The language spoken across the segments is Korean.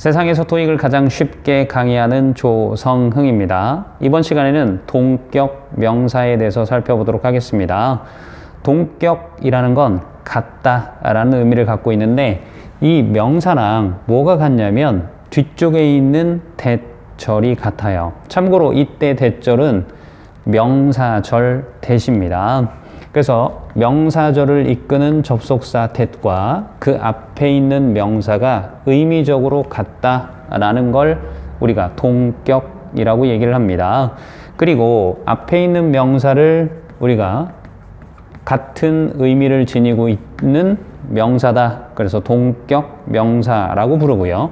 세상에서 토익을 가장 쉽게 강의하는 조성흥입니다. 이번 시간에는 동격 명사에 대해서 살펴보도록 하겠습니다. 동격이라는 건 같다 라는 의미를 갖고 있는데 이 명사랑 뭐가 같냐면 뒤쪽에 있는 대절이 같아요. 참고로 이때 대절은 명사절 대시입니다. 그래서 명사절을 이끄는 접속사 that과 그 앞에 있는 명사가 의미적으로 같다라는 걸 우리가 동격이라고 얘기를 합니다. 그리고 앞에 있는 명사를 우리가 같은 의미를 지니고 있는 명사다. 그래서 동격 명사라고 부르고요.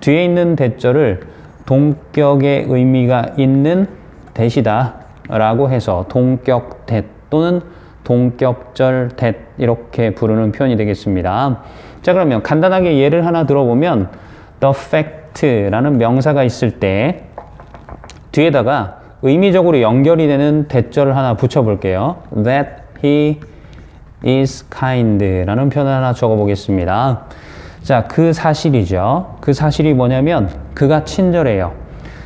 뒤에 있는 대절을 동격의 의미가 있는 대시다. 라고 해서 동격 대 또는 동격절 대 이렇게 부르는 표현이 되겠습니다. 자 그러면 간단하게 예를 하나 들어보면 the fact라는 명사가 있을 때 뒤에다가 의미적으로 연결이 되는 대절을 하나 붙여볼게요. that he is kind라는 표현을 하나 적어보겠습니다. 자, 그 사실이죠. 그 사실이 뭐냐면 그가 친절해요.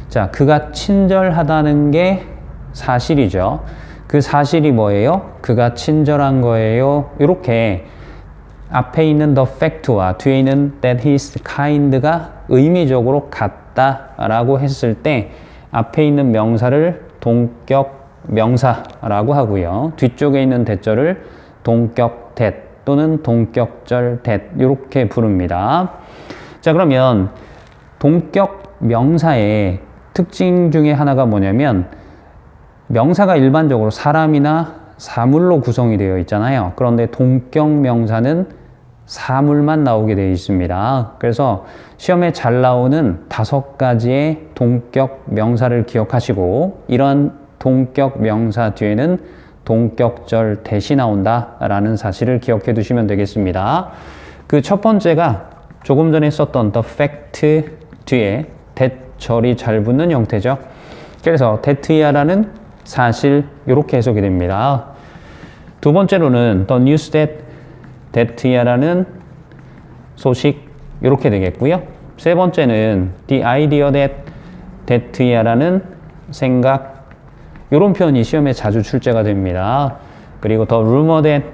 자, 그가 친절하다는 게 사실이죠. 그 사실이 뭐예요? 그가 친절한 거예요. 이렇게 앞에 있는 the fact와 뒤에 있는 that he is kind가 의미적으로 같다라고 했을 때 앞에 있는 명사를 동격 명사라고 하고요. 뒤쪽에 있는 대절을 동격 that 또는 동격절 that 이렇게 부릅니다. 자 그러면 동격 명사의 특징 중에 하나가 뭐냐면 명사가 일반적으로 사람이나 사물로 구성이 되어 있잖아요. 그런데 동격 명사는 사물만 나오게 되어 있습니다. 그래서 시험에 잘 나오는 다섯 가지의 동격 명사를 기억하시고 이런 동격 명사 뒤에는 동격절 대시 나온다라는 사실을 기억해 두시면 되겠습니다. 그 첫 번째가 조금 전에 썼던 the fact 뒤에 대절이 잘 붙는 형태죠. 그래서 that이야라는 사실 이렇게 해석이 됩니다. 두 번째로는 the news that that이야라는 소식 이렇게 되겠고요. 세 번째는 the idea that that이야라는 생각 이런 표현이 시험에 자주 출제가 됩니다. 그리고 the rumor that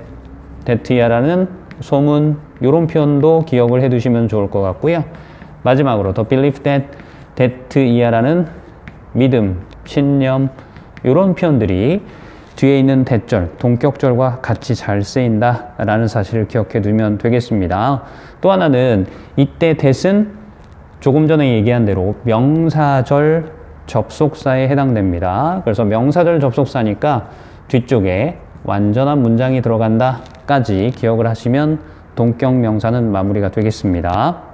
that이야라는 소문 이런 표현도 기억을 해두시면 좋을 것 같고요. 마지막으로 the belief that that이야라는 믿음, 신념 이런 표현들이 뒤에 있는 대절, 동격절과 같이 잘 쓰인다라는 사실을 기억해 두면 되겠습니다. 또 하나는 이때 that은 조금 전에 얘기한 대로 명사절 접속사에 해당됩니다. 그래서 명사절 접속사니까 뒤쪽에 완전한 문장이 들어간다까지 기억을 하시면 동격 명사는 마무리가 되겠습니다.